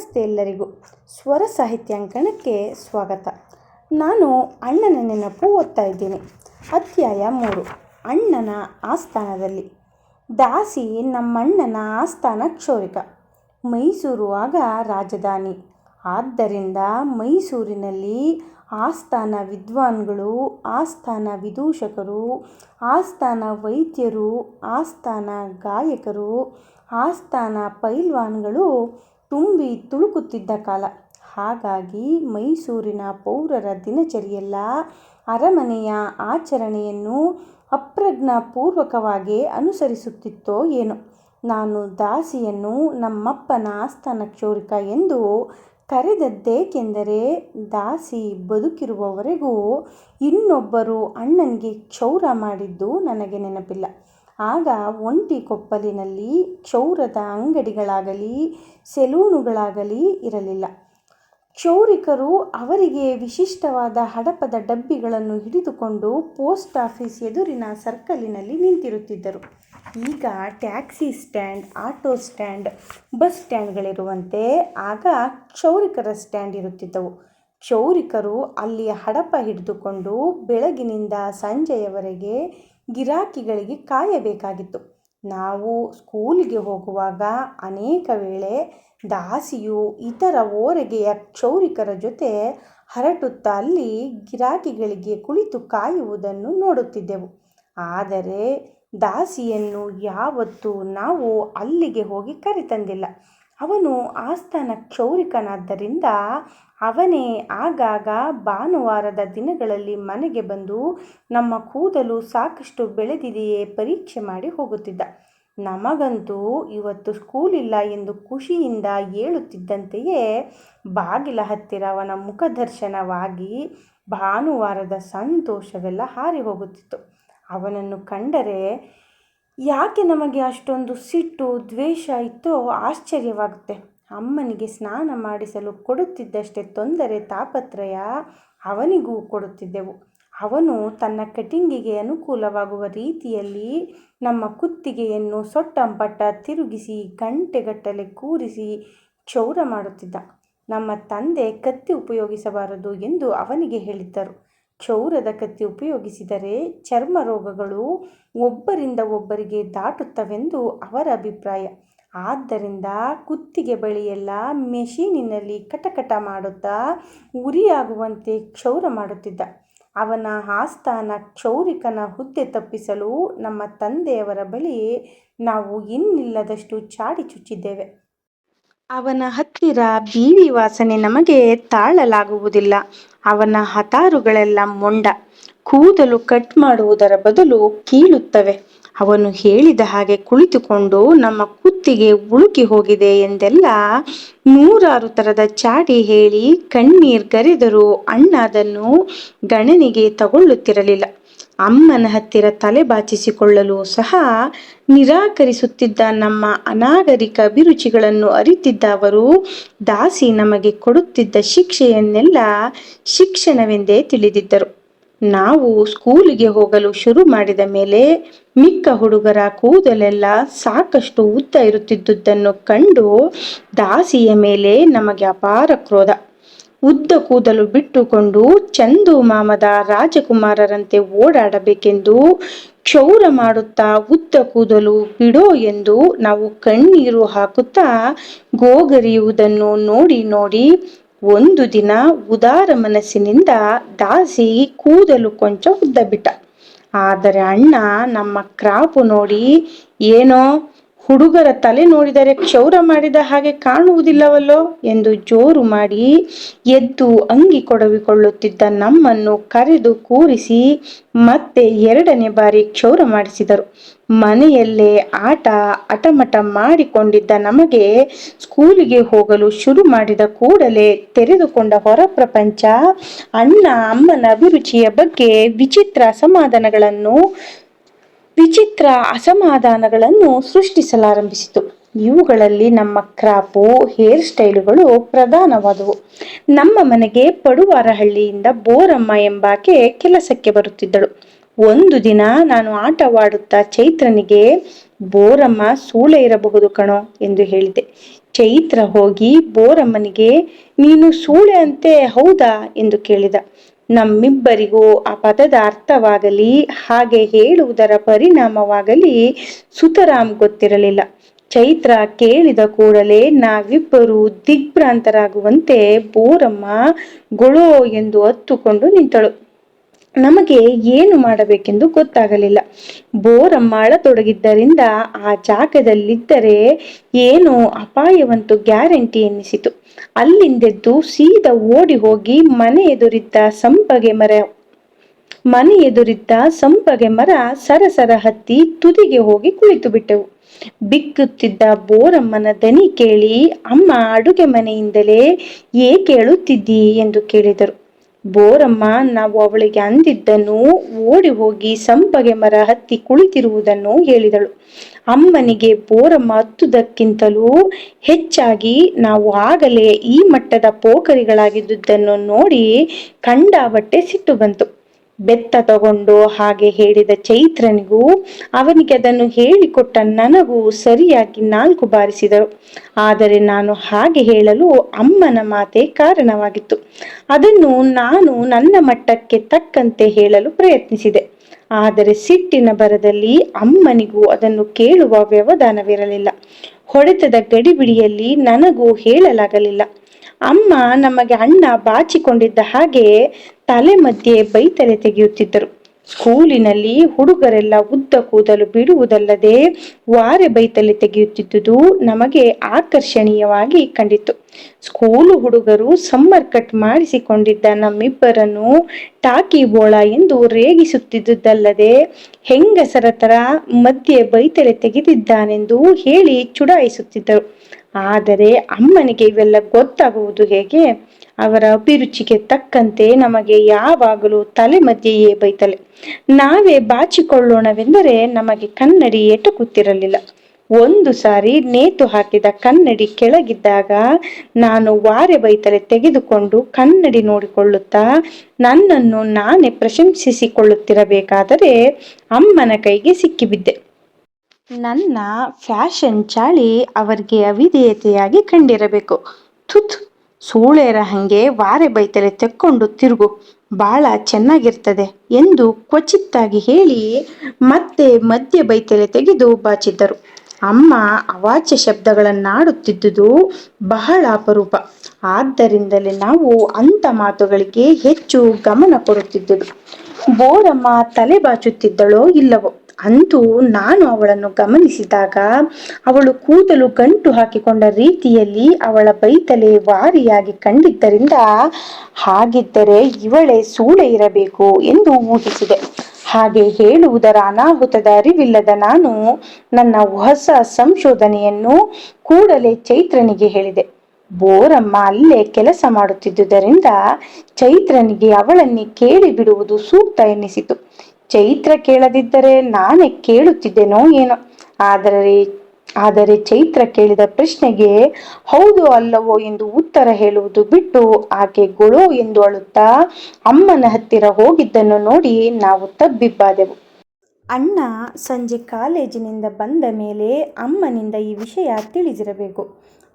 ನಮಸ್ತೆ ಎಲ್ಲರಿಗೂ ಸ್ವರ ಸಾಹಿತ್ಯಾಂಕಣಕ್ಕೆ ಸ್ವಾಗತ. ನಾನು ಅಣ್ಣನ ನೆನಪು ಓದ್ತಾ ಇದ್ದೀನಿ. ಅಧ್ಯಾಯ ಮೂರು, ಅಣ್ಣನ ಆಸ್ಥಾನದಲ್ಲಿ. ದಾಸಿ ನಮ್ಮಣ್ಣನ ಆಸ್ಥಾನ ಕ್ಷೋರಿಕ. ಮೈಸೂರು ಆಗ ರಾಜಧಾನಿ. ಆದ್ದರಿಂದ ಮೈಸೂರಿನಲ್ಲಿ ಆಸ್ಥಾನ ವಿದ್ವಾನ್ಗಳು, ಆಸ್ಥಾನ ವಿದೂಷಕರು, ಆಸ್ಥಾನ ವೈದ್ಯರು, ಆಸ್ಥಾನ ಗಾಯಕರು, ಆಸ್ಥಾನ ಪೈಲ್ವಾನ್ಗಳು ತುಂಬಿ ತುಳುಕುತ್ತಿದ್ದ ಕಾಲ. ಹಾಗಾಗಿ ಮೈಸೂರಿನ ಪೌರರ ದಿನಚರಿಯೆಲ್ಲ ಅರಮನೆಯ ಆಚರಣೆಯನ್ನು ಅಪ್ರಜ್ಞಾಪೂರ್ವಕವಾಗಿ ಅನುಸರಿಸುತ್ತಿತ್ತೋ ಏನೋ. ನಾನು ದಾಸಿಯನ್ನು ನಮ್ಮಪ್ಪನ ಆಸ್ಥಾನ ಕ್ಷೌರಿಕ ಎಂದು ಕರೆದದ್ದೇಕೆಂದರೆ ದಾಸಿ ಬದುಕಿರುವವರೆಗೂ ಇನ್ನೊಬ್ಬರು ಅಣ್ಣನಿಗೆ ಕ್ಷೌರ ಮಾಡಿದ್ದು ನನಗೆ ನೆನಪಿಲ್ಲ. ಆಗ ಒಂಟಿ ಕೊಪ್ಪಲಿನಲ್ಲಿ ಕ್ಷೌರದ ಅಂಗಡಿಗಳಾಗಲಿ, ಸೆಲೂನುಗಳಾಗಲಿ ಇರಲಿಲ್ಲ. ಕ್ಷೌರಿಕರು ಅವರಿಗೆ ವಿಶಿಷ್ಟವಾದ ಹಡಪದ ಡಬ್ಬಿಗಳನ್ನು ಹಿಡಿದುಕೊಂಡು ಪೋಸ್ಟ್ ಆಫೀಸ್ ಎದುರಿನ ಸರ್ಕಲಿನಲ್ಲಿ ನಿಂತಿರುತ್ತಿದ್ದರು. ಈಗ taxi stand, auto stand, bus ಸ್ಟ್ಯಾಂಡ್ಗಳಿರುವಂತೆ ಆಗ ಕ್ಷೌರಿಕರ ಸ್ಟ್ಯಾಂಡ್ ಇರುತ್ತಿದ್ದವು. ಕ್ಷೌರಿಕರು ಅಲ್ಲಿ ಹಡಪ ಹಿಡಿದುಕೊಂಡು ಬೆಳಗಿನಿಂದ ಸಂಜೆಯವರೆಗೆ ಗಿರಾಕಿಗಳಿಗೆ ಕಾಯಬೇಕಾಗಿತ್ತು. ನಾವು ಸ್ಕೂಲಿಗೆ ಹೋಗುವಾಗ ಅನೇಕ ವೇಳೆ ದಾಸಿಯು ಇತರ ಓರೆಗೆಯ ಕ್ಷೌರಿಕರ ಜೊತೆ ಹರಟುತ್ತಾ ಅಲ್ಲಿ ಗಿರಾಕಿಗಳಿಗೆ ಕುಳಿತು ಕಾಯುವುದನ್ನು ನೋಡುತ್ತಿದ್ದೆವು. ಆದರೆ ದಾಸಿಯನ್ನು ಯಾವತ್ತೂ ನಾವು ಅಲ್ಲಿಗೆ ಹೋಗಿ ಕರೆತಂದಿಲ್ಲ. ಅವನು ಆಸ್ಥಾನ ಕ್ಷೌರಿಕನಾದ್ದರಿಂದ ಅವನೇ ಆಗಾಗ ಭಾನುವಾರದ ದಿನಗಳಲ್ಲಿ ಮನೆಗೆ ಬಂದು ನಮ್ಮ ಕೂದಲು ಸಾಕಷ್ಟು ಬೆಳೆದಿದೆಯೇ ಪರೀಕ್ಷೆ ಮಾಡಿ ಹೋಗುತ್ತಿದ್ದ. ನಮಗಂತೂ ಇವತ್ತು ಸ್ಕೂಲ್ ಇಲ್ಲ ಎಂದು ಖುಷಿಯಿಂದ ಹೇಳುತ್ತಿದ್ದಂತೆಯೇ ಬಾಗಿಲ ಹತ್ತಿರ ಅವನ ಮುಖದರ್ಶನವಾಗಿ ಭಾನುವಾರದ ಸಂತೋಷವೆಲ್ಲ ಹಾರಿ ಹೋಗುತ್ತಿತ್ತು. ಅವನನ್ನು ಕಂಡರೆ ಯಾಕೆ ನಮಗೆ ಅಷ್ಟೊಂದು ಸಿಟ್ಟು, ದ್ವೇಷ ಇತ್ತೋ ಆಶ್ಚರ್ಯವಾಗುತ್ತೆ. ಅಮ್ಮನಿಗೆ ಸ್ನಾನ ಮಾಡಿಸಲು ಕೊಡುತ್ತಿದ್ದಷ್ಟೇ ತೊಂದರೆ ತಾಪತ್ರಯ ಅವನಿಗೂ ಕೊಡುತ್ತಿದ್ದೆವು. ಅವನು ತನ್ನ ಕಟಿಂಗಿಗೆ ಅನುಕೂಲವಾಗುವ ರೀತಿಯಲ್ಲಿ ನಮ್ಮ ಕುತ್ತಿಗೆಯನ್ನು ಸೊಟ್ಟಂಪಟ್ಟ ತಿರುಗಿಸಿ, ಗಂಟೆಗಟ್ಟಲೆ ಕೂರಿಸಿ ಕ್ಷೌರ ಮಾಡುತ್ತಿದ್ದ. ನಮ್ಮ ತಂದೆ ಕತ್ತಿ ಉಪಯೋಗಿಸಬಾರದು ಎಂದು ಅವನಿಗೆ ಹೇಳಿದ್ದರು. ಕ್ಷೌರದ ಕತ್ತಿ ಉಪಯೋಗಿಸಿದರೆ ಚರ್ಮ ರೋಗಗಳು ಒಬ್ಬರಿಂದ ಒಬ್ಬರಿಗೆ ದಾಟುತ್ತವೆಂದು ಅವರ ಅಭಿಪ್ರಾಯ. ಆದ್ದರಿಂದ ಕುತ್ತಿಗೆ ಬಳಿಯೆಲ್ಲ ಮೆಷೀನಿನಲ್ಲಿ ಕಟಕಟ ಮಾಡುತ್ತಾ ಉರಿಯಾಗುವಂತೆ ಕ್ಷೌರ ಮಾಡುತ್ತಿದ್ದ. ಅವನ ಆಸ್ಥಾನ ಕ್ಷೌರಿಕನ ಹುದ್ದೆ ತಪ್ಪಿಸಲು ನಮ್ಮ ತಂದೆಯವರ ಬಳಿ ನಾವು ಇನ್ನಿಲ್ಲದಷ್ಟು ಚಾಡಿ ಚುಚ್ಚಿದ್ದೇವೆ. ಅವನ ಹತ್ತಿರ ಬೀವಿ ವಾಸನೆ ನಮಗೆ ತಾಳಲಾಗುವುದಿಲ್ಲ. ಅವನ ಹತಾರುಗಳೆಲ್ಲ ಮೊಂಡ. ಕೂದಲು ಕಟ್ ಮಾಡುವುದರ ಬದಲು ಕೀಳುತ್ತವೆ ಅವನು ಹೇಳಿದ ಹಾಗೆ ಕುಳಿತುಕೊಂಡು ನಮ್ಮ ಕುತ್ತಿಗೆ ಉಳುಕಿ ಹೋಗಿದೆ ಎಂದೆಲ್ಲ ನೂರಾರು ತರದ ಚಾಡಿ ಹೇಳಿ ಕಣ್ಣೀರ್ ಗರೆದರೂ ಅಣ್ಣ ಅದನ್ನು ಗಣನಿಗೆ ತಗೊಳ್ಳುತ್ತಿರಲಿಲ್ಲ. ಅಮ್ಮನ ಹತ್ತಿರ ತಲೆ ಬಾಚಿಸಿಕೊಳ್ಳಲು ಸಹ ನಿರಾಕರಿಸುತ್ತಿದ್ದ ನಮ್ಮ ಅನಾಗರಿಕ ಅಭಿರುಚಿಗಳನ್ನು ಅರಿತಿದ್ದ ಅವರು, ದಾಸಿ ನಮಗೆ ಕೊಡುತ್ತಿದ್ದ ಶಿಕ್ಷೆಯನ್ನೆಲ್ಲ ಶಿಕ್ಷಣವೆಂದೇ ತಿಳಿದಿದ್ದರು. ನಾವು ಸ್ಕೂಲಿಗೆ ಹೋಗಲು ಶುರು ಮಾಡಿದ ಮೇಲೆ ಮಿಕ್ಕ ಹುಡುಗರ ಕೂದಲೆಲ್ಲ ಸಾಕಷ್ಟು ಉದ್ದ ಇರುತ್ತಿದ್ದುದನ್ನು ಕಂಡು ದಾಸಿಯ ಮೇಲೆ ನಮಗೆ ಅಪಾರ ಕ್ರೋಧ. ಉದ್ದ ಕೂದಲು ಬಿಟ್ಟುಕೊಂಡು ಚಂದು ಮಾಮದ ರಾಜಕುಮಾರರಂತೆ ಓಡಾಡಬೇಕೆಂದು ಕ್ಷೌರ ಮಾಡುತ್ತಾ ಉದ್ದ ಕೂದಲು ಬಿಡೋ ಎಂದು ನಾವು ಕಣ್ಣೀರು ಹಾಕುತ್ತಾ ಗೋಗರಿಯುವುದನ್ನು ನೋಡಿ ನೋಡಿ ಒಂದು ದಿನ ಉದಾರ ಮನಸ್ಸಿನಿಂದ ದಾಸಿ ಕೂದಲು ಕೊಂಚ ಉದ್ದ ಬಿಟ್ಟ. ಆದರೆ ಅಣ್ಣ ನಮ್ಮ ಕ್ರಾಪು ನೋಡಿ, ಏನೋ ಹುಡುಗರ ತಲೆ ನೋಡಿದರೆ ಕ್ಷೌರ ಮಾಡಿದ ಹಾಗೆ ಕಾಣುವುದಿಲ್ಲವಲ್ಲೋ ಎಂದು ಜೋರು ಮಾಡಿ ಎದ್ದು ಅಂಗಿ ಕೊಡವಿಕೊಳ್ಳುತ್ತಿದ್ದ ನಮ್ಮನ್ನು ಕರೆದು ಕೂರಿಸಿ ಮತ್ತೆ ಎರಡನೇ ಬಾರಿ ಕ್ಷೌರ ಮಾಡಿಸಿದರು. ಮನೆಯಲ್ಲೇ ಆಟ ಅಟಮಟ ಮಾಡಿಕೊಂಡಿದ್ದ ನಮಗೆ ಸ್ಕೂಲಿಗೆ ಹೋಗಲು ಶುರು ಮಾಡಿದ ಕೂಡಲೇ ತೆರೆದುಕೊಂಡ ಹೊರ ಪ್ರಪಂಚ, ಅಣ್ಣ, ಅಮ್ಮನ ಅಭಿರುಚಿಯ ಬಗ್ಗೆ ವಿಚಿತ್ರ ಅಸಮಾಧಾನಗಳನ್ನು ವಿಚಿತ್ರ ಅಸಮಾಧಾನಗಳನ್ನು ಸೃಷ್ಟಿಸಲಾರಂಭಿಸಿತು. ಇವುಗಳಲ್ಲಿ ನಮ್ಮ ಕ್ರಾಪು, ಹೇರ್ ಸ್ಟೈಲುಗಳು ಪ್ರಧಾನವಾದವು. ನಮ್ಮ ಮನೆಗೆ ಪಡುವಾರಹಳ್ಳಿಯಿಂದ ಬೋರಮ್ಮ ಎಂಬಾಕೆ ಕೆಲಸಕ್ಕೆ ಬರುತ್ತಿದ್ದಳು. ಒಂದು ದಿನ ನಾನು ಆಟವಾಡುತ್ತಾ ಚೈತ್ರನಿಗೆ, ಬೋರಮ್ಮ, ಸೂಳೆ ಇರಬಹುದು ಕಣೋ ಎಂದು ಹೇಳಿದೆ. ಚೈತ್ರ ಹೋಗಿ ಬೋರಮ್ಮನಿಗೆ, ನೀನು ಸೂಳೆ ಅಂತೆ, ಹೌದಾ? ಎಂದು ಕೇಳಿದ. ನಮ್ಮಿಬ್ಬರಿಗೂ ಆ ಪದದ ಅರ್ಥವಾಗಲಿ, ಹಾಗೆ ಹೇಳುವುದರ ಪರಿಣಾಮವಾಗಲಿ ಸುತರಾಮ್ ಗೊತ್ತಿರಲಿಲ್ಲ. ಚೈತ್ರ ಕೇಳಿದ ಕೂಡಲೇ ನಾವಿಬ್ಬರು ದಿಗ್ಭ್ರಾಂತರಾಗುವಂತೆ ಬೋರಮ್ಮ ಗೊಳೋ ಎಂದು ಹತ್ತುಕೊಂಡು ನಿಂತಳು. ನಮಗೆ ಏನು ಮಾಡಬೇಕೆಂದು ಗೊತ್ತಾಗಲಿಲ್ಲ. ಬೋರಮ್ಮ ಅಳತೊಡಗಿದ್ದರಿಂದ ಆ ಜಾಗದಲ್ಲಿದ್ದರೆ ಏನು ಅಪಾಯವಂತೂ ಗ್ಯಾರಂಟಿ ಎನ್ನಿಸಿತು. ಅಲ್ಲಿಂದೆದ್ದು ಸೀದ ಓಡಿ ಹೋಗಿ ಮನೆ ಎದುರಿದ್ದ ಸಂಪಗೆ ಮರ. ಮನೆ ಎದುರಿದ್ದ ಸಂಪಗೆ ಮರ ಸರಸರ ಹತ್ತಿ ತುದಿಗೆ ಹೋಗಿ ಕುಳಿತು ಬಿಟ್ಟೆವು. ಬಿಕ್ಕುತ್ತಿದ್ದ ಬೋರಮ್ಮನ ದನಿ ಕೇಳಿ, ಅಮ್ಮ, ಅಡುಗೆ ಮನೆಯಿಂದಲೇ ಏ ಕೇಳುತ್ತಿದ್ದೀ ಎಂದು ಕೇಳಿದರು. ಬೋರಮ್ಮ, ನಾವು ಅವಳಿಗೆ ಅಂದಿದ್ದನ್ನು ಓಡಿ ಹೋಗಿ ಸಂಪಗೆ ಮರ ಹತ್ತಿ ಕುಳಿತಿರುವುದನ್ನು ಹೇಳಿದಳು. ಅಮ್ಮನಿಗೆ ಬೋರಮ್ಮ ಹತ್ತುದಕ್ಕಿಂತಲೂ ಹೆಚ್ಚಾಗಿ ನಾವು ಆಗಲೇ ಈ ಮಟ್ಟದ ಪೋಖರಿಗಳಾಗಿದ್ದುದನ್ನು ನೋಡಿ ಕಂಡಾಬಟ್ಟೆ ಸಿಟ್ಟು ಬಂತು. ಬೆತ್ತ ತಗೊಂಡು ಹಾಗೆ ಹೇಳಿದ ಚೈತ್ರನಿಗೂ ಅವನಿಗೆ ಅದನ್ನು ಹೇಳಿಕೊಟ್ಟ ನನಗೂ ಸರಿಯಾಗಿ ನಾಲ್ಕು ಬಾರಿಸಿದರು. ಆದರೆ ನಾನು ಹಾಗೆ ಹೇಳಲು ಅಮ್ಮನ ಮಾತೆ ಕಾರಣವಾಗಿತ್ತು. ಅದನ್ನು ನಾನು ನನ್ನ ಮಟ್ಟಕ್ಕೆ ತಕ್ಕಂತೆ ಹೇಳಲು ಪ್ರಯತ್ನಿಸಿದೆ. ಆದರೆ ಸಿಟ್ಟಿನ ಬರದಲ್ಲಿ ಅಮ್ಮನಿಗೂ ಅದನ್ನು ಕೇಳುವ ವ್ಯವಧಾನವಿರಲಿಲ್ಲ. ಹೊಡೆತದ ಗಡಿಬಿಡಿಯಲ್ಲಿ ನನಗೂ ಹೇಳಲಾಗಲಿಲ್ಲ. ಅಮ್ಮ ನಮಗೆ ಅಣ್ಣ ಬಾಚಿಕೊಂಡಿದ್ದ ಹಾಗೆ ತಲೆ ಮಧ್ಯೆ ಬೈತಲೆ ತೆಗೆಯುತ್ತಿದ್ದರು. ಸ್ಕೂಲಿನಲ್ಲಿ ಹುಡುಗರೆಲ್ಲ ಉದ್ದ ಕೂದಲು ಬಿಡುವುದಲ್ಲದೆ ವಾರೆ ಬೈತಲೆ ತೆಗೆಯುತ್ತಿದ್ದುದು ನಮಗೆ ಆಕರ್ಷಣೀಯವಾಗಿ ಕಂಡಿತು ಸ್ಕೂಲು ಹುಡುಗರು ಸಮ್ಮರ್ ಕಟ್ ಮಾಡಿಸಿಕೊಂಡಿದ್ದ ನಮ್ಮಿಬ್ಬರನ್ನು ಟಾಕಿ ಬೋಳ ಎಂದು ರೇಗಿಸುತ್ತಿದ್ದುದಲ್ಲದೆ ಹೆಂಗಸರ ತರ ಮಧ್ಯೆ ಬೈತಲೆ ತೆಗೆದಿದ್ದಾನೆಂದು ಹೇಳಿ ಚುಡಾಯಿಸುತ್ತಿದ್ದರು. ಆದರೆ ಅಮ್ಮನಿಗೆ ಇವೆಲ್ಲ ಗೊತ್ತಾಗುವುದು ಹೇಗೆ? ಅವರ ಅಭಿರುಚಿಗೆ ತಕ್ಕಂತೆ ನಮಗೆ ಯಾವಾಗಲೂ ತಲೆ ಮಧ್ಯೆಯೇ ಬೈತಲೆ. ನಾವೇ ಬಾಚಿಕೊಳ್ಳೋಣವೆಂದರೆ ನಮಗೆ ಕನ್ನಡಿ ಎಟಕುತ್ತಿರಲಿಲ್ಲ. ಒಂದು ಸಾರಿ ನೇತು ಹಾಕಿದ ಕನ್ನಡಿ ಕೆಳಗಿದ್ದಾಗ ನಾನು ವಾರೆ ಬೈತಲೆ ತೆಗೆದುಕೊಂಡು ಕನ್ನಡಿ ನೋಡಿಕೊಳ್ಳುತ್ತಾ ನನ್ನನ್ನು ನಾನೇ ಪ್ರಶಂಸಿಸಿಕೊಳ್ಳುತ್ತಿರಬೇಕಾದರೆ ಅಮ್ಮನ ಕೈಗೆ ಸಿಕ್ಕಿಬಿದ್ದೆ. ನನ್ನ ಫ್ಯಾಷನ್ ಚಾಳಿ ಅವರಿಗೆ ಅವಿಧೇಯತೆಯಾಗಿ ಕಂಡಿರಬೇಕು. ಥುತ್ ಸೂಳೆರ ಹಂಗೆ ವಾರೆ ಬೈತಲೆ ತೆಕ್ಕೊಂಡು ತಿರುಗು. ಬಾಳ ಚೆನ್ನಾಗಿರ್ತದೆ ಎಂದು ಕ್ವಚಿತ್ತಾಗಿ ಹೇಳಿ ಮತ್ತೆ ಮಧ್ಯ ಬೈತಲೆ ತೆಗೆದು ಬಾಚಿದ್ದರು. ಅಮ್ಮ ಅವಾಚ್ಯ ಶಬ್ದಗಳನ್ನಾಡುತ್ತಿದ್ದುದು ಬಹಳ ಅಪರೂಪ. ಆದ್ದರಿಂದಲೇ ನಾವು ಅಂಥ ಮಾತುಗಳಿಗೆ ಹೆಚ್ಚು ಗಮನ ಕೊಡುತ್ತಿದ್ದುದು. ಬೋರಮ್ಮ ತಲೆ ಬಾಚುತ್ತಿದ್ದಳೋ ಇಲ್ಲವೋ? ಅಂತೂ ನಾನು ಅವಳನ್ನು ಗಮನಿಸಿದಾಗ ಅವಳು ಕೂದಲು ಗಂಟು ಹಾಕಿಕೊಂಡ ರೀತಿಯಲ್ಲಿ ಅವಳ ಬೈತಲೆ ವಾರಿಯಾಗಿ ಕಂಡಿದ್ದರಿಂದ ಹಾಗಿದ್ದರೆ ಇವಳೇ ಸೂಳೆ ಇರಬೇಕು ಎಂದು ಊಹಿಸಿದೆ. ಹಾಗೆ ಹೇಳುವುದರ ಅನಾಹುತದ ಅರಿವಿಲ್ಲದ ನಾನು ನನ್ನ ಹೊಸ ಸಂಶೋಧನೆಯನ್ನು ಕೂಡಲೇ ಚೈತ್ರನಿಗೆ ಹೇಳಿದೆ. ಬೋರಮ್ಮ ಅಲ್ಲೇ ಕೆಲಸ ಮಾಡುತ್ತಿದ್ದುದರಿಂದ ಚೈತ್ರನಿಗೆ ಅವಳನ್ನೇ ಕೇಳಿಬಿಡುವುದು ಸೂಕ್ತ ಎನ್ನಿಸಿತು. ಚೈತ್ರ ಕೇಳದಿದ್ದರೆ ನಾನೇ ಕೇಳುತ್ತಿದ್ದೇನೋ ಏನೋ. ಆದರೆ ಆದರೆ ಚೈತ್ರ ಕೇಳಿದ ಪ್ರಶ್ನೆಗೆ, ಹೌದು ಅಲ್ಲವೋ ಎಂದು ಉತ್ತರ ಹೇಳುವುದು ಬಿಟ್ಟು ಆಕೆ ಗೊಳೋ ಎಂದು ಅಳುತ್ತಾ ಅಮ್ಮನ ಹತ್ತಿರ ಹೋಗಿದ್ದನ್ನು ನೋಡಿ ನಾವು ತಬ್ಬಿಬ್ಬಾದೆವು. ಅಣ್ಣ ಸಂಜೆ ಕಾಲೇಜಿನಿಂದ ಬಂದ ಮೇಲೆ ಅಮ್ಮನಿಂದ ಈ ವಿಷಯ ತಿಳಿದಿರಬೇಕು.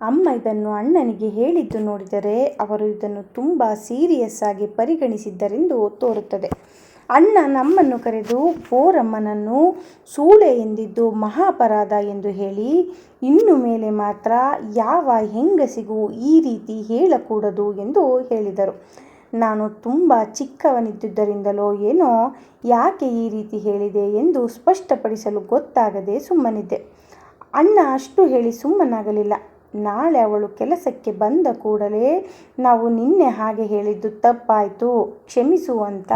ಅಮ್ಮ ಇದನ್ನು ಅಣ್ಣನಿಗೆ ಹೇಳಿದ್ದು ನೋಡಿದರೆ ಅವರು ಇದನ್ನು ತುಂಬ ಸೀರಿಯಸ್ ಆಗಿ ಪರಿಗಣಿಸಿದ್ದರೆಂದು ತೋರುತ್ತದೆ. ಅಣ್ಣ ನಮ್ಮನ್ನು ಕರೆದು ಬೋರಮ್ಮನನ್ನು ಸೂಳೆ ಎಂದಿದ್ದು ಮಹಾಪರಾಧ ಎಂದು ಹೇಳಿ, ಇನ್ನು ಮೇಲೆ ಮಾತ್ರ ಯಾವ ಹೆಂಗಸಿಗೂ ಈ ರೀತಿ ಹೇಳಕೂಡದು ಎಂದು ಹೇಳಿದರು. ನಾನು ತುಂಬ ಚಿಕ್ಕವನಿದ್ದುದರಿಂದಲೋ ಏನೋ ಯಾಕೆ ಈ ರೀತಿ ಹೇಳಿದೆ ಎಂದು ಸ್ಪಷ್ಟಪಡಿಸಲು ಗೊತ್ತಾಗದೆ ಸುಮ್ಮನಿದ್ದೆ. ಅಣ್ಣ ಅಷ್ಟು ಹೇಳಿ ಸುಮ್ಮನಾಗಲಿಲ್ಲ. ನಾಳೆ ಅವಳು ಕೆಲಸಕ್ಕೆ ಬಂದ ಕೂಡಲೇ ನಾವು ನಿನ್ನೆ ಹಾಗೆ ಹೇಳಿದ್ದು ತಪ್ಪಾಯಿತು. ಕ್ಷಮಿಸುವಂತ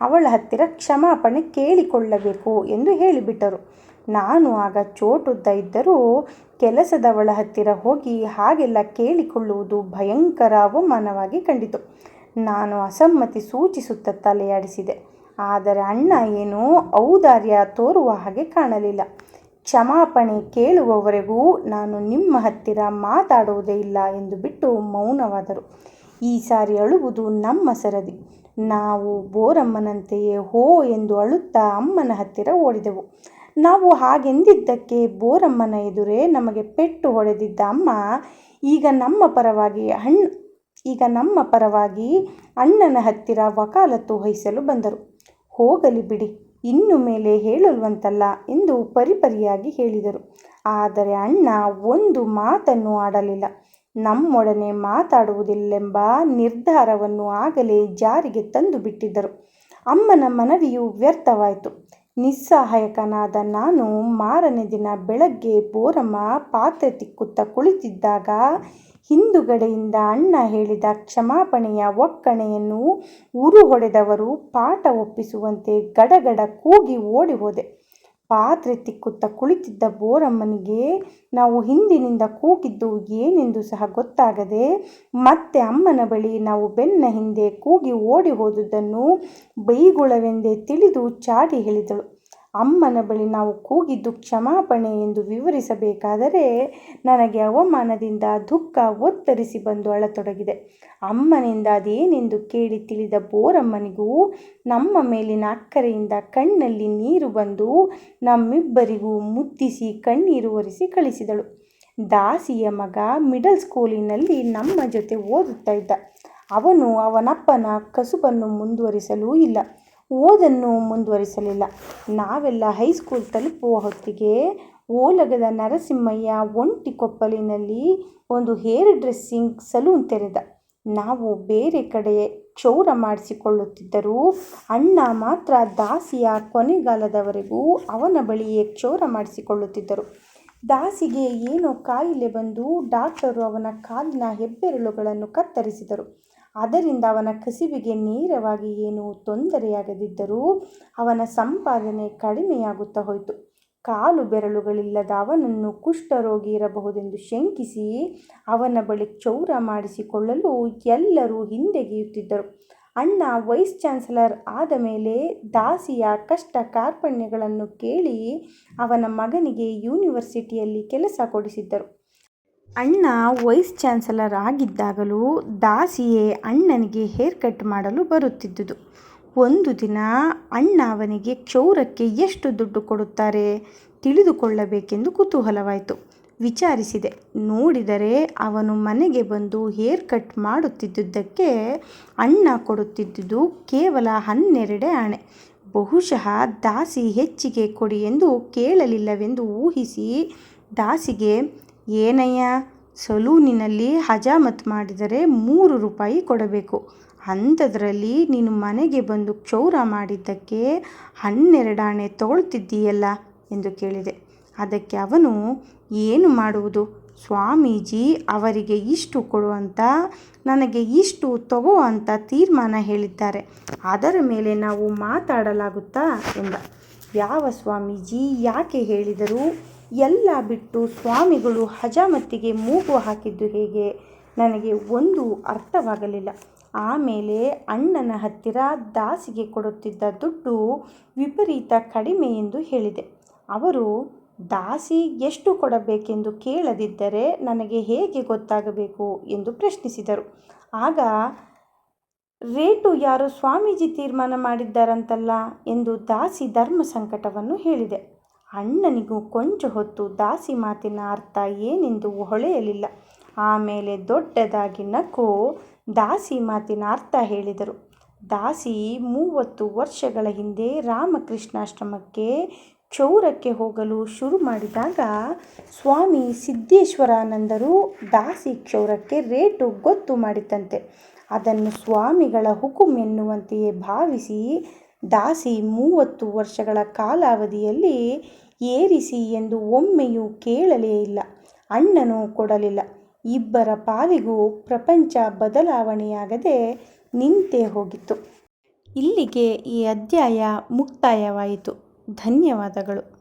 ಅವಳ ಹತ್ತಿರ ಕ್ಷಮಾಪಣೆ ಕೇಳಿಕೊಳ್ಳಬೇಕು ಎಂದು ಹೇಳಿಬಿಟ್ಟರು. ನಾನು ಆಗ ಚೋಟುದ್ದ ಇದ್ದರೂ ಕೆಲಸದವಳ ಹತ್ತಿರ ಹೋಗಿ ಹಾಗೆಲ್ಲ ಕೇಳಿಕೊಳ್ಳುವುದು ಭಯಂಕರ ಅವಮಾನವಾಗಿ ಕಂಡಿತು. ನಾನು ಅಸಮ್ಮತಿ ಸೂಚಿಸುತ್ತ ತಲೆಯಾಡಿಸಿದೆ. ಆದರೆ ಅಣ್ಣ ಏನೋ ಔದಾರ್ಯ ತೋರುವ ಹಾಗೆ ಕಾಣಲಿಲ್ಲ. ಕ್ಷಮಾಪಣೆ ಕೇಳುವವರೆಗೂ ನಾನು ನಿಮ್ಮ ಹತ್ತಿರ ಮಾತಾಡುವುದೇ ಇಲ್ಲ ಎಂದು ಬಿಟ್ಟು ಮೌನವಾದರು. ಈ ಸಾರಿ ಅಳುವುದು ನಮ್ಮ ಸರದಿ. ನಾವು ಬೋರಮ್ಮನಂತೆಯೇ ಹೋ ಎಂದು ಅಳುತ್ತಾ ಅಮ್ಮನ ಹತ್ತಿರ ಓಡಿದೆವು. ನಾವು ಹಾಗೆಂದಿದ್ದಕ್ಕೆ ಬೋರಮ್ಮನ ಎದುರೇ ನಮಗೆ ಪೆಟ್ಟು ಹೊಡೆದಿದ್ದ ಅಮ್ಮ, ಈಗ ನಮ್ಮ ಪರವಾಗಿ ಹಣ್ಣು ಈಗ ನಮ್ಮ ಪರವಾಗಿ ಅಣ್ಣನ ಹತ್ತಿರ ವಕಾಲತ್ತು ವಹಿಸಲು ಬಂದರು. ಹೋಗಲಿ ಬಿಡಿ. ಇನ್ನು ಮೇಲೆ ಹೇಳಲ್ವಂತಲ್ಲ ಎಂದು ಪರಿಪರಿಯಾಗಿ ಹೇಳಿದರು. ಆದರೆ ಅಣ್ಣ ಒಂದು ಮಾತನ್ನು ಆಡಲಿಲ್ಲ. ನಮ್ಮೊಡನೆ ಮಾತಾಡುವುದಿಲ್ಲೆಂಬ ನಿರ್ಧಾರವನ್ನು ಆಗಲೇ ಜಾರಿಗೆ ತಂದು ಬಿಟ್ಟಿದ್ದರು. ಅಮ್ಮನ ಮನವಿಯು ವ್ಯರ್ಥವಾಯಿತು. ನಿಸ್ಸಹಾಯಕನಾದ ನಾನು ಮಾರನೇ ದಿನ ಬೆಳಗ್ಗೆ ಬೋರಮ್ಮ ಪಾತ್ರೆ ತಿಕ್ಕುತ್ತಾ ಕುಳಿತಿದ್ದಾಗ ಹಿಂದುಗಡೆಯಿಂದ ಅಣ್ಣ ಹೇಳಿದ ಕ್ಷಮಾಪಣೆಯ ಒಕ್ಕಣೆಯನ್ನು ಉರು ಹೊಡೆದವರು ಪಾಠ ಒಪ್ಪಿಸುವಂತೆ ಗಡಗಡ ಕೂಗಿ ಓಡಿ ಹೋದೆ ಪಾತ್ರೆ ತಿಕ್ಕುತ್ತಾ ಕುಳಿತಿದ್ದ ಬೋರಮ್ಮನಿಗೆ, ನಾವು ಹಿಂದಿನಿಂದ ಕೂಗಿದ್ದು ಏನೆಂದು ಸಹ ಗೊತ್ತಾಗದೆ ಮತ್ತೆ ಅಮ್ಮನ ಬಳಿ ನಾವು ಬೆನ್ನ ಹಿಂದೆ ಕೂಗಿ ಓಡಿ ಹೋದುದನ್ನು ಬೈಗುಳವೆಂದೇ ತಿಳಿದು ಚಾಟಿ ಹೇಳಿದಳು. ಅಮ್ಮನ ಬಳಿ ನಾವು ಕೂಗಿದ್ದು ಕ್ಷಮಾಪಣೆ ಎಂದು ವಿವರಿಸಬೇಕಾದರೆ ನನಗೆ ಅವಮಾನದಿಂದ ದುಃಖ ಒತ್ತರಿಸಿ ಬಂದು ಅಳತೊಡಗಿದೆ. ಅಮ್ಮನಿಂದ ಅದೇನೆಂದು ಕೇಳಿ ತಿಳಿದ ಬೋರಮ್ಮನಿಗೂ ನಮ್ಮ ಮೇಲಿನ ಅಕ್ಕರೆಯಿಂದ ಕಣ್ಣಲ್ಲಿ ನೀರು ಬಂದು ನಮ್ಮಿಬ್ಬರಿಗೂ ಮುದ್ದಿಸಿ ಕಣ್ಣೀರು ಒರೆಸಿ ಕಳಿಸಿದಳು. ದಾಸಿಯ ಮಗ ಮಿಡಲ್ ಸ್ಕೂಲಿನಲ್ಲಿ ನಮ್ಮ ಜೊತೆ ಓದುತ್ತಾ ಇದ್ದ. ಅವನು ಅವನಪ್ಪನ ಕಸುಬನ್ನು ಮುಂದುವರಿಸಲೂ ಇಲ್ಲ. ಓದನ್ನು ಮುಂದುವರಿಸಲಿಲ್ಲ. ನಾವೆಲ್ಲ ಹೈಸ್ಕೂಲ್ ತಲುಪುವ ಹೊತ್ತಿಗೆ ಓಲಗದ ನರಸಿಂಹಯ್ಯ ಒಂಟಿಕೊಪ್ಪಲಿನಲ್ಲಿ ಒಂದು ಹೇರ್ ಡ್ರೆಸ್ಸಿಂಗ್ ಸಲೂನ್ ತೆರೆದ. ನಾವು ಬೇರೆ ಕಡೆ ಕ್ಷೌರ ಮಾಡಿಸಿಕೊಳ್ಳುತ್ತಿದ್ದರೂ ಅಣ್ಣ ಮಾತ್ರ ದಾಸಿಯ ಕೊನೆಗಾಲದವರೆಗೂ ಅವನ ಬಳಿಯೇ ಕ್ಷೌರ ಮಾಡಿಸಿಕೊಳ್ಳುತ್ತಿದ್ದರು. ದಾಸಿಗೆ ಏನೋ ಕಾಯಿಲೆ ಬಂದು ಡಾಕ್ಟರು ಅವನ ಕಾಲಿನ ಹೆಬ್ಬೆರಳುಗಳನ್ನು ಕತ್ತರಿಸಿದರು. ಅದರಿಂದ ಅವನ ಕಸಿವಿಗೆ ನೇರವಾಗಿ ಏನೂ ತೊಂದರೆಯಾಗದಿದ್ದರೂ ಅವನ ಸಂಪಾದನೆ ಕಡಿಮೆಯಾಗುತ್ತಾ ಹೋಯಿತು. ಕಾಲು ಬೆರಳುಗಳಿಲ್ಲದ ಅವನನ್ನು ಕುಷ್ಠರೋಗಿ ಇರಬಹುದೆಂದು ಶಂಕಿಸಿ ಅವನ ಬಳಿ ಚೌರ ಮಾಡಿಸಿಕೊಳ್ಳಲು ಎಲ್ಲರೂ ಹಿಂದೆಗೆಯುತ್ತಿದ್ದರು ಅಣ್ಣ, ವೈಸ್ ಚಾನ್ಸಲರ್ ಆದ ಮೇಲೆ ದಾಸಿಯ ಕಷ್ಟ ಕಾರ್ಪಣ್ಯಗಳನ್ನು ಕೇಳಿ ಅವನ ಮಗನಿಗೆ ಯೂನಿವರ್ಸಿಟಿಯಲ್ಲಿ ಕೆಲಸ ಕೊಡಿಸಿದ್ದರು. ಅಣ್ಣ ವೈಸ್ ಚಾನ್ಸಲರ್ ಆಗಿದ್ದಾಗಲೂ ದಾಸಿಯೇ ಅಣ್ಣನಿಗೆ ಹೇರ್ ಕಟ್ ಮಾಡಲು ಬರುತ್ತಿದ್ದುದು. ಒಂದು ದಿನ ಅಣ್ಣ ಅವನಿಗೆ ಕ್ಷೌರಕ್ಕೆ ಎಷ್ಟು ದುಡ್ಡು ಕೊಡುತ್ತಾರೆ ತಿಳಿದುಕೊಳ್ಳಬೇಕೆಂದು ಕುತೂಹಲವಾಯಿತು. ವಿಚಾರಿಸಿದೆ. ನೋಡಿದರೆ ಅವನು ಮನೆಗೆ ಬಂದು ಹೇರ್ ಕಟ್ ಮಾಡುತ್ತಿದ್ದುದಕ್ಕೆ ಅಣ್ಣ ಕೊಡುತ್ತಿದ್ದುದು ಕೇವಲ ಹನ್ನೆರಡೇ ಆಣೆ. ಬಹುಶಃ ದಾಸಿ ಹೆಚ್ಚಿಗೆ ಕೊಡಿ ಎಂದು ಕೇಳಲಿಲ್ಲವೆಂದು ಊಹಿಸಿ ದಾಸಿಗೆ ಏನಯ್ಯ? ಸಲೂನಿನಲ್ಲಿ ಹಜಾಮತ್ ಮಾಡಿದರೆ ಮೂರು ರೂಪಾಯಿ ಕೊಡಬೇಕು. ಅಂಥದ್ರಲ್ಲಿ ನೀನು ಮನೆಗೆ ಬಂದು ಕ್ಷೌರ ಮಾಡಿದ್ದಕ್ಕೆ ಹನ್ನೆರಡಾಣೆ ತಗೊಳ್ತಿದ್ದೀಯಲ್ಲ ಎಂದು ಕೇಳಿದೆ. ಅದಕ್ಕೆ ಅವನು, ಏನು ಮಾಡುವುದು? ಸ್ವಾಮೀಜಿ ಅವರಿಗೆ ಇಷ್ಟು ಕೊಡುವಂಥ ನನಗೆ ಇಷ್ಟು ತಗೋ ಅಂತ ತೀರ್ಮಾನ ಹೇಳಿದ್ದಾರೆ. ಅದರ ಮೇಲೆ ನಾವು ಮಾತಾಡಲಾಗುತ್ತಾ? ಎಂದ. ಯಾವ ಸ್ವಾಮೀಜಿ? ಯಾಕೆ ಹೇಳಿದರು? ಎಲ್ಲ ಬಿಟ್ಟು ಸ್ವಾಮಿಗಳು ಹಜಾಮತ್ತಿಗೆ ಮೂಗು ಹಾಕಿದ್ದು ಹೇಗೆ? ನನಗೆ ಒಂದು ಅರ್ಥವಾಗಲಿಲ್ಲ. ಆಮೇಲೆ ಅಣ್ಣನ ಹತ್ತಿರ ದಾಸಿಗೆ ಕೊಡುತ್ತಿದ್ದ ದುಡ್ಡು ವಿಪರೀತ ಕಡಿಮೆ ಎಂದು ಹೇಳಿದೆ. ಅವರು, ದಾಸಿ ಎಷ್ಟು ಕೊಡಬೇಕೆಂದು ಕೇಳದಿದ್ದರೆ ನನಗೆ ಹೇಗೆ ಗೊತ್ತಾಗಬೇಕು? ಎಂದು ಪ್ರಶ್ನಿಸಿದರು. ಆಗ, ರೇಟು ಯಾರು ಸ್ವಾಮೀಜಿ ತೀರ್ಮಾನ ಮಾಡಿದ್ದಾರಂತಲ್ಲ? ಎಂದು ದಾಸಿ ಧರ್ಮ ಸಂಕಟವನ್ನು ಹೇಳಿದೆ. ಅಣ್ಣನಿಗೂ ಕೊಂಚ ಹೊತ್ತು ದಾಸಿ ಮಾತಿನ ಅರ್ಥ ಏನೆಂದು ಹೊಳೆಯಲಿಲ್ಲ. ಆಮೇಲೆ ದೊಡ್ಡದಾಗಿ ನಕ್ಕು ದಾಸಿ ಮಾತಿನ ಅರ್ಥ ಹೇಳಿದರು. ದಾಸಿ, ಮೂವತ್ತು ವರ್ಷಗಳ ಹಿಂದೆ ರಾಮಕೃಷ್ಣಾಶ್ರಮಕ್ಕೆ ಕ್ಷೌರಕ್ಕೆ ಹೋಗಲು ಶುರು ಮಾಡಿದಾಗ ಸ್ವಾಮಿ ಸಿದ್ದೇಶ್ವರಾನಂದರು ದಾಸಿ ಕ್ಷೌರಕ್ಕೆ ರೇಟು ಗೊತ್ತು ಮಾಡಿತಂತೆ ಅದನ್ನು ಸ್ವಾಮಿಗಳ ಹುಕುಂ ಎನ್ನುವಂತೆಯೇ ಭಾವಿಸಿ ದಾಸಿ ಮೂವತ್ತು ವರ್ಷಗಳ ಕಾಲಾವಧಿಯಲ್ಲಿ ಏರಿಸಿ ಎಂದು ಒಮ್ಮೆಯೂ ಕೇಳಲೇ ಇಲ್ಲ, ಅಣ್ಣನೂ ಕೊಡಲಿಲ್ಲ. ಇಬ್ಬರ ಪಾಲಿಗೂ ಪ್ರಪಂಚ ಬದಲಾವಣೆಯಾಗದೆ ನಿಂತೇ ಹೋಗಿತ್ತು. ಇಲ್ಲಿಗೆ ಈ ಅಧ್ಯಾಯ ಮುಕ್ತಾಯವಾಯಿತು. ಧನ್ಯವಾದಗಳು.